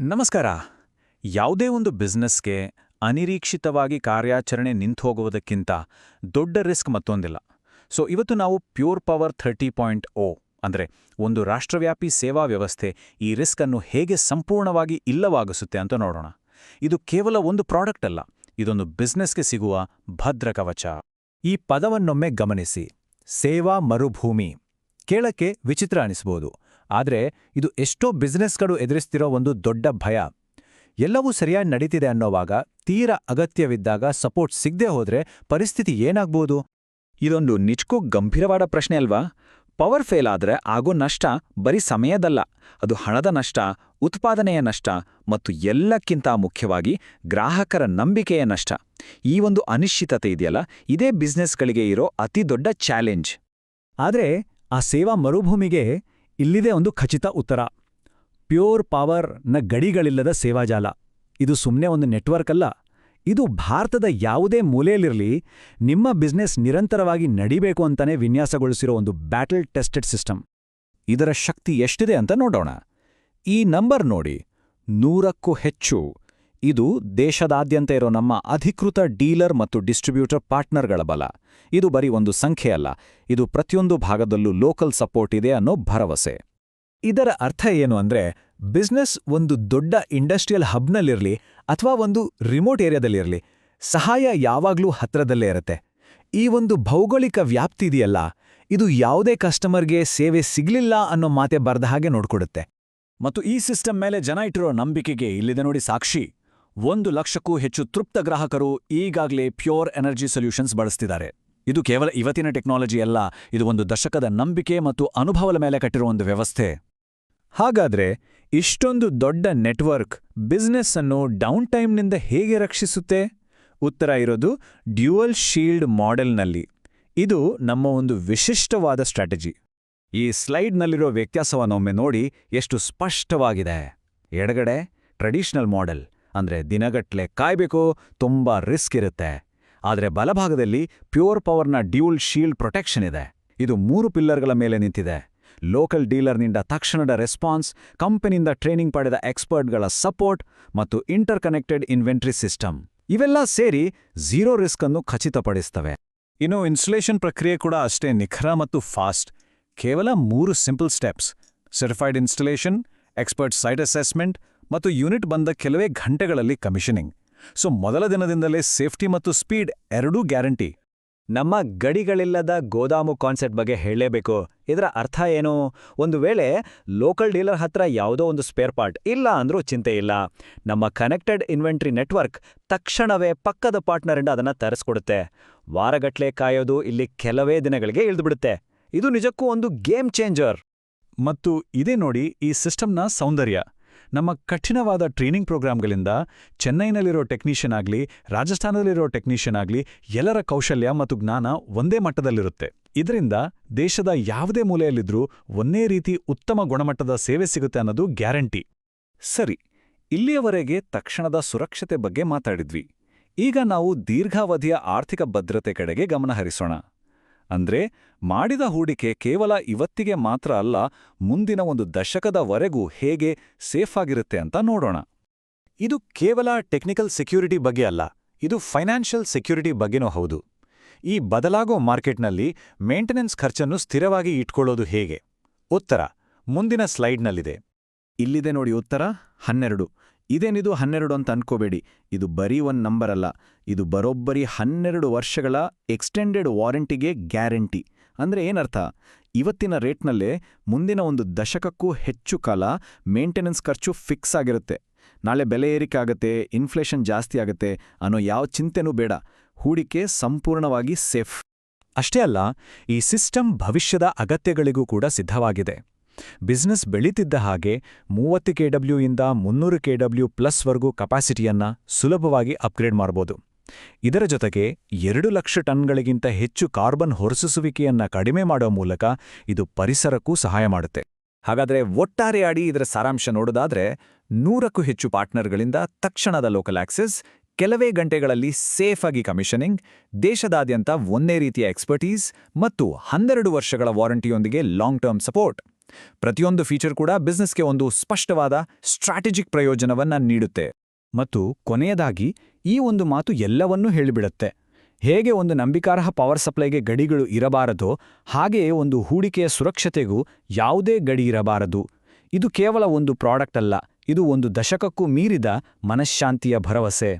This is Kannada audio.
ನಮಸ್ಕಾರ. ಯಾವುದೇ ಒಂದು ಬಿಸ್ನೆಸ್ಗೆ ಅನಿರೀಕ್ಷಿತವಾಗಿ ಕಾರ್ಯಾಚರಣೆ ನಿಂತುಹೋಗುವುದಕ್ಕಿಂತ ದೊಡ್ಡ ರಿಸ್ಕ್ ಮತ್ತೊಂದಿಲ್ಲ. ಸೊ, ಇವತ್ತು ನಾವು pure power thirty point O ಅಂದರೆ ಒಂದು ರಾಷ್ಟ್ರವ್ಯಾಪಿ ಸೇವಾ ವ್ಯವಸ್ಥೆ ಈ ರಿಸ್ಕ್ ಅನ್ನು ಹೇಗೆ ಸಂಪೂರ್ಣವಾಗಿ ಇಲ್ಲವಾಗಿಸುತ್ತೆ ಅಂತ ನೋಡೋಣ. ಇದು ಕೇವಲ ಒಂದು ಪ್ರಾಡಕ್ಟ್ ಅಲ್ಲ, ಇದೊಂದು ಬಿಸ್ನೆಸ್ಗೆ ಸಿಗುವ ಭದ್ರ ಕವಚ. ಈ ಪದವನ್ನೊಮ್ಮೆ ಗಮನಿಸಿ. ಸೇವಾ ಮರುಭೂಮಿ. ಕೇಳಕ್ಕೆ ವಿಚಿತ್ರ ಅನಿಸ್ಬೋದು. ಆದರೆ ಇದು ಎಷ್ಟೋ ಬಿಸ್ನೆಸ್ಗಳು ಎದುರಿಸ್ತಿರೋ ಒಂದು ದೊಡ್ಡ ಭಯ. ಎಲ್ಲವೂ ಸರಿಯಾಗಿ ನಡೀತಿದೆ ಅನ್ನೋವಾಗ ತೀರ ಅಗತ್ಯವಿದ್ದಾಗ ಸಪೋರ್ಟ್ ಸಿಗದೆ ಹೋದ್ರೆ ಪರಿಸ್ಥಿತಿ ಏನಾಗ್ಬೋದು? ಇದೊಂದು ನಿಜಕ್ಕೂ ಗಂಭೀರವಾದ ಪ್ರಶ್ನೆ ಅಲ್ವಾ? ಪವರ್ ಫೇಲ್ ಆದ್ರೆ ಆಗೋ ನಷ್ಟ ಬರೀ ಸಮಯದಲ್ಲ. ಅದು ಹಣದ ನಷ್ಟ ಉತ್ಪಾದನೆಯ ನಷ್ಟ ಮತ್ತು ಎಲ್ಲಕ್ಕಿಂತ ಮುಖ್ಯವಾಗಿ ಗ್ರಾಹಕರ ನಂಬಿಕೆಯ ನಷ್ಟ. ಈ ಒಂದು ಅನಿಶ್ಚಿತತೆ ಇದೆಯಲ್ಲ? ಇದೇ ಬಿಸ್ನೆಸ್ಗಳಿಗೆ ಇರೋ ಅತಿ ದೊಡ್ಡ ಚಾಲೆಂಜ್ ಆದರೆ ಆ ಸೇವಾ ಮರುಭೂಮಿಗೆ ಇಲ್ಲಿದೆ ಒಂದು ಖಚಿತ ಉತ್ತರ. ಪ್ಯೂರ್ ಪವರ್ನ ಗಡಿಗಳಿಲ್ಲದ ಸೇವಾಜಾಲ. ಇದು ಸುಮ್ಮನೆ ಒಂದು ನೆಟ್ವರ್ಕ್ ಅಲ್ಲ. ಇದು ಭಾರತದ ಯಾವುದೇ ಮೂಲೆಯಲ್ಲಿರಲಿ ನಿಮ್ಮ ಬಿಸ್ನೆಸ್ ನಿರಂತರವಾಗಿ ನಡಿಬೇಕು ಅಂತಾನೆ ವಿನ್ಯಾಸಗೊಳಿಸಿರೋ ಒಂದು ಬ್ಯಾಟಲ್ ಟೆಸ್ಟೆಡ್ ಸಿಸ್ಟಮ್. ಇದರ ಶಕ್ತಿ ಎಷ್ಟಿದೆ ಅಂತ ನೋಡೋಣ. ಈ ನಂಬರ್ ನೋಡಿ. ನೂರಕ್ಕೂ ಹೆಚ್ಚು. ಇದು ದೇಶದಾದ್ಯಂತ ಇರೋ ನಮ್ಮ ಅಧಿಕೃತ ಡೀಲರ್ ಮತ್ತು ಡಿಸ್ಟ್ರಿಬ್ಯೂಟರ್ ಪಾರ್ಟ್ನರ್ಗಳ ಬಲ. ಇದು ಬರೀ ಒಂದು ಸಂಖ್ಯೆ ಅಲ್ಲ, ಇದು ಪ್ರತಿಯೊಂದು ಭಾಗದಲ್ಲೂ ಲೋಕಲ್ ಸಪೋರ್ಟ್ ಇದೆ ಅನ್ನೋ ಭರವಸೆ. ಇದರ ಅರ್ಥ ಏನು ಅಂದ್ರೆ, ಬಿಸ್ನೆಸ್ ಒಂದು ದೊಡ್ಡ ಇಂಡಸ್ಟ್ರಿಯಲ್ ಹಬ್ನಲ್ಲಿರಲಿ ಅಥವಾ ಒಂದು ರಿಮೋಟ್ ಏರಿಯಾದಲ್ಲಿರಲಿ, ಸಹಾಯ ಯಾವಾಗ್ಲೂ ಹತ್ರದಲ್ಲೇ ಇರುತ್ತೆ. ಈ ಒಂದು ಭೌಗೋಳಿಕ ವ್ಯಾಪ್ತಿ ಇದೆಯಲ್ಲ, ಇದು ಯಾವುದೇ ಕಸ್ಟಮರ್ಗೆ ಸೇವೆ ಸಿಗ್ಲಿಲ್ಲ ಅನ್ನೋ ಮಾತೆ ಬರ್ದ ಹಾಗೆ ನೋಡ್ಕೊಡುತ್ತೆ. ಮತ್ತು ಈ ಸಿಸ್ಟಮ್ ಮೇಲೆ ಜನ ಇಟ್ಟಿರೋ ನಂಬಿಕೆಗೆ ಇಲ್ಲಿದೆ ನೋಡಿ ಸಾಕ್ಷಿ. ಒಂದು ಲಕ್ಷಕ್ಕೂ ಹೆಚ್ಚು ತೃಪ್ತ ಗ್ರಾಹಕರು ಈಗಾಗಲೇ ಪ್ಯೂರ್ ಎನರ್ಜಿ ಸೊಲ್ಯೂಷನ್ಸ್ ಬಳಸ್ತಿದ್ದಾರೆ. ಇದು ಕೇವಲ ಇವತ್ತಿನ ಟೆಕ್ನಾಲಜಿ ಅಲ್ಲ, ಇದು ಒಂದು ದಶಕದ ನಂಬಿಕೆ ಮತ್ತು ಅನುಭವದ ಮೇಲೆ ಕಟ್ಟಿರುವ ಒಂದು ವ್ಯವಸ್ಥೆ. ಹಾಗಾದ್ರೆ, ಇಷ್ಟೊಂದು ದೊಡ್ಡ ನೆಟ್ವರ್ಕ್ ಬಿಸ್ನೆಸ್ ಅನ್ನು ಡೌನ್ ಟೈಮ್ನಿಂದ ಹೇಗೆ ರಕ್ಷಿಸುತ್ತೆ? ಉತ್ತರ ಇರೋದು ಡ್ಯೂಯಲ್ ಶೀಲ್ಡ್ ಮಾಡೆಲ್ನಲ್ಲಿ. ಇದು ನಮ್ಮ ಒಂದು ವಿಶಿಷ್ಟವಾದ ಸ್ಟ್ರಾಟಜಿ. ಈ ಸ್ಲೈಡ್ನಲ್ಲಿರೋ ವ್ಯತ್ಯಾಸವನ್ನೊಮ್ಮೆ ನೋಡಿ ಎಷ್ಟು ಸ್ಪಷ್ಟವಾಗಿದೆ. ಎಡಗಡೆ ಟ್ರೆಡಿಷನಲ್ ಮಾಡೆಲ್. ಅಂದ್ರೆ ದಿನಗಟ್ಲೆ ಕಾಯಬೇಕು, ತುಂಬಾ ರಿಸ್ಕ್ ಇರುತ್ತೆ. ಆದರೆ ಬಲಭಾಗದಲ್ಲಿ ಪ್ಯೂರ್ ಪವರ್ನ ಡ್ಯೂಲ್ ಶೀಲ್ಡ್ ಪ್ರೊಟೆಕ್ಷನ್ ಇದೆ. ಇದು ಮೂರು ಪಿಲ್ಲರ್ಗಳ ಮೇಲೆ ನಿಂತಿದೆ. ಲೋಕಲ್ ಡೀಲರ್ನಿಂದ ತಕ್ಷಣದ ರೆಸ್ಪಾನ್ಸ್, ಕಂಪನಿಯಿಂದ ಟ್ರೈನಿಂಗ್ ಪಡೆದ ಎಕ್ಸ್ಪರ್ಟ್ಗಳ ಸಪೋರ್ಟ್ ಮತ್ತು ಇಂಟರ್ ಕನೆಕ್ಟೆಡ್ ಇನ್ವೆಂಟ್ರಿ ಸಿಸ್ಟಮ್. ಇವೆಲ್ಲ ಸೇರಿ ಝೀರೋ ರಿಸ್ಕ್ ಅನ್ನು ಖಚಿತಪಡಿಸ್ತವೆ. ಇನ್ನು ಇನ್ಸ್ಟಲೇಷನ್ ಪ್ರಕ್ರಿಯೆ ಕೂಡ ಅಷ್ಟೇ ನಿಖರ ಮತ್ತು ಫಾಸ್ಟ್. ಕೇವಲ ಮೂರು simple steps. Certified installation, expert site assessment ಮತ್ತು ಯೂನಿಟ್ ಬಂದ ಕೆಲವೇ ಗಂಟೆಗಳಲ್ಲಿ ಕಮಿಷನಿಂಗ್. ಸೊ ಮೊದಲ ದಿನದಿಂದಲೇ ಸೇಫ್ಟಿ ಮತ್ತು ಸ್ಪೀಡ್ ಎರಡೂ ಗ್ಯಾರಂಟಿ. ನಮ್ಮ ಗಡಿಗಳಿಲ್ಲದ ಗೋದಾಮು ಕಾನ್ಸೆಪ್ಟ್ ಬಗ್ಗೆ ಹೇಳಲೇಬೇಕು. ಇದರ ಅರ್ಥ ಏನು? ಒಂದು ವೇಳೆ ಲೋಕಲ್ ಡೀಲರ್ ಹತ್ರ ಯಾವುದೋ ಒಂದು ಸ್ಪೇರ್ ಪಾರ್ಟ್ ಇಲ್ಲ ಅಂದ್ರೂ ಚಿಂತೆ ಇಲ್ಲ. ನಮ್ಮ ಕನೆಕ್ಟೆಡ್ ಇನ್ವೆಂಟ್ರಿ ನೆಟ್ವರ್ಕ್ ತಕ್ಷಣವೇ ಪಕ್ಕದ ಪಾರ್ಟ್ನರಿಂದ ಅದನ್ನ ತರಿಸ್ಕೊಡುತ್ತೆ. ವಾರಗಟ್ಲೆ ಕಾಯೋದು ಇಲ್ಲಿ ಕೆಲವೇ ದಿನಗಳಿಗೆ ಇಳಿದುಬಿಡುತ್ತೆ. ಇದು ನಿಜಕ್ಕೂ ಒಂದು ಗೇಮ್ ಚೇಂಜರ್. ಮತ್ತು ಇದೇ ನೋಡಿ ಈ ಸಿಸ್ಟಮ್ನ ಸೌಂದರ್ಯ. ನಮ್ಮ ಕಠಿಣವಾದ ಟ್ರೈನಿಂಗ್ ಪ್ರೋಗ್ರಾಮ್ಗಳಿಂದ ಚೆನ್ನೈನಲ್ಲಿರೋ ಟೆಕ್ನಿಷಿಯನ್ ಆಗಲಿ, ರಾಜಸ್ಥಾನದಲ್ಲಿರೋ ಟೆಕ್ನಿಷಿಯನ್ ಆಗಲಿ ಎಲ್ಲರ ಕೌಶಲ್ಯ ಮತ್ತು ಜ್ಞಾನ ಒಂದೇ ಮಟ್ಟದಲ್ಲಿರುತ್ತೆ. ಇದರಿಂದ ದೇಶದ ಯಾವುದೇ ಮೂಲೆಯಲ್ಲಿದ್ರೂ ಒಂದೇ ರೀತಿ ಉತ್ತಮ ಗುಣಮಟ್ಟದ ಸೇವೆ ಸಿಗುತ್ತೆ ಅನ್ನೋದು ಗ್ಯಾರಂಟಿ. ಸರಿ, ಇಲ್ಲಿಯವರೆಗೆ ತಕ್ಷಣದ ಸುರಕ್ಷತೆ ಬಗ್ಗೆ ಮಾತಾಡಿದ್ವಿ. ಈಗ ನಾವು ದೀರ್ಘಾವಧಿಯ ಆರ್ಥಿಕ ಭದ್ರತೆ ಕಡೆಗೆ ಗಮನಹರಿಸೋಣ ಅಂದ್ರೆ ಮಾಡಿದ ಹೂಡಿಕೆ ಕೇವಲ ಇವತ್ತಿಗೆ ಮಾತ್ರ ಅಲ್ಲ, ಮುಂದಿನ ಒಂದು ದಶಕದವರೆಗೂ ಹೇಗೆ ಸೇಫ್ ಆಗಿರುತ್ತೆ ಅಂತ ನೋಡೋಣ. ಇದು ಕೇವಲ ಟೆಕ್ನಿಕಲ್ ಸೆಕ್ಯೂರಿಟಿ ಬಗ್ಗೆ ಅಲ್ಲ, ಇದು ಫೈನಾನ್ಷಿಯಲ್ ಸೆಕ್ಯೂರಿಟಿ ಬಗ್ಗೆನೂ ಹೌದು. ಈ ಬದಲಾಗೋ ಮಾರ್ಕೆಟ್ನಲ್ಲಿ ಮೇಂಟೆನೆನ್ಸ್ ಖರ್ಚನ್ನು ಸ್ಥಿರವಾಗಿ ಇಟ್ಕೊಳ್ಳೋದು ಹೇಗೆ? ಉತ್ತರ, ಮುಂದಿನ ಸ್ಲೈಡ್ನಲ್ಲಿದೆ. ಇಲ್ಲಿದೆ ನೋಡಿ ಉತ್ತರ, ಹನ್ನೆರಡು. ಇದೇನಿದು ಹನ್ನೆರಡು ಅಂತ ಅನ್ಕೋಬೇಡಿ. ಇದು ಬರೀ ಒಂದು ನಂಬರ್ ಅಲ್ಲ. ಇದು ಬರೋಬ್ಬರಿ ಹನ್ನೆರಡು ವರ್ಷಗಳ ಎಕ್ಸ್ಟೆಂಡೆಡ್ ವಾರಂಟಿಗೆ ಗ್ಯಾರಂಟಿ ಅಂದ್ರೆ ಏನರ್ಥ? ಇವತ್ತಿನ ರೇಟ್ನಲ್ಲೇ ಮುಂದಿನ ಒಂದು ದಶಕಕ್ಕೂ ಹೆಚ್ಚು ಕಾಲ ಮೇಂಟೆನೆನ್ಸ್ ಖರ್ಚು ಫಿಕ್ಸ್ ಆಗಿರುತ್ತೆ. ನಾಳೆ ಬೆಲೆ ಏರಿಕೆ ಆಗುತ್ತೆ ಇನ್ಫ್ಲೇಷನ್ ಜಾಸ್ತಿ ಆಗುತ್ತೆ ಅನ್ನೋ ಯಾವ ಚಿಂತೆನೂ ಬೇಡ. ಹೂಡಿಕೆ ಸಂಪೂರ್ಣವಾಗಿ ಸೇಫ್ ಅಷ್ಟೇ ಅಲ್ಲ, ಈ ಸಿಸ್ಟಮ್ ಭವಿಷ್ಯದ ಅಗತ್ಯಗಳಿಗೂ ಕೂಡ ಸಿದ್ಧವಾಗಿದೆ. ಬಿಸ್ನೆಸ್ ಬೆಳೀತಿದ್ದ ಹಾಗೆ ಮೂವತ್ತು ಕೆಡಬ್ಲ್ಯೂ ಇಂದ ಮುನ್ನೂರು ಕೆಡಬ್ಲ್ಯೂ ಪ್ಲಸ್ವರೆಗೂ ಕೆಪಾಸಿಟಿಯನ್ನು ಸುಲಭವಾಗಿ ಅಪ್ಗ್ರೇಡ್ ಮಾಡಬಹುದು ಇದರ ಜೊತೆಗೆ ಎರಡು ಲಕ್ಷ ಟನ್ಗಳಿಗಿಂತ ಹೆಚ್ಚು ಕಾರ್ಬನ್ ಹೊರಸೂಸುವಿಕೆಯನ್ನ ಕಡಿಮೆ ಮಾಡೋ ಮೂಲಕ ಇದು ಪರಿಸರಕ್ಕೂ ಸಹಾಯ ಮಾಡುತ್ತೆ. ಹಾಗಾದ್ರೆ ಒಟ್ಟಾರೆಯಾಡಿ ಇದರ ಸಾರಾಂಶ ನೋಡೋದಾದ್ರೆ ನೂರಕ್ಕೂ ಹೆಚ್ಚು ಪಾರ್ಟ್ನರ್ಗಳಿಂದ ತಕ್ಷಣದ ಲೋಕಲ್ ಆಕ್ಸೆಸ್, ಕೆಲವೇ ಗಂಟೆಗಳಲ್ಲಿ ಸೇಫ್ ಆಗಿ ಕಮಿಷನಿಂಗ್, ದೇಶದಾದ್ಯಂತ ಒಂದೇ ರೀತಿಯ ಎಕ್ಸ್ಪರ್ಟೀಸ್ ಮತ್ತು ಹನ್ನೆರಡು ವರ್ಷಗಳ ವಾರಂಟಿಯೊಂದಿಗೆ ಲಾಂಗ್ ಟರ್ಮ್ ಸಪೋರ್ಟ್. ಪ್ರತಿಯೊಂದು ಫೀಚರ್ ಕೂಡ ಬಿಸ್ನೆಸ್ಗೆ ಒಂದು ಸ್ಪಷ್ಟವಾದ ಸ್ಟ್ರಾಟಜಿಕ್ ಪ್ರಯೋಜನವನ್ನ ನೀಡುತ್ತೆ. ಮತ್ತು ಕೊನೆಯದಾಗಿ, ಈ ಒಂದು ಮಾತು ಎಲ್ಲವನ್ನೂ ಹೇಳಿಬಿಡುತ್ತೆ. ಹೇಗೆ ಒಂದು ನಂಬಿಕಾರ್ಹ ಪವರ್ ಸಪ್ಲೈಗೆ ಗಡಿಗಳು ಇರಬಾರದೋ, ಹಾಗೆಯೇ ಒಂದು ಹೂಡಿಕೆಯ ಸುರಕ್ಷತೆಗೂ ಯಾವುದೇ ಗಡಿ ಇರಬಾರದು. ಇದು ಕೇವಲ ಒಂದು ಪ್ರಾಡಕ್ಟ್ ಅಲ್ಲ, ಇದು ಒಂದು ದಶಕಕ್ಕೂ ಮೀರಿದ ಮನಃಶಾಂತಿಯ ಭರವಸೆ.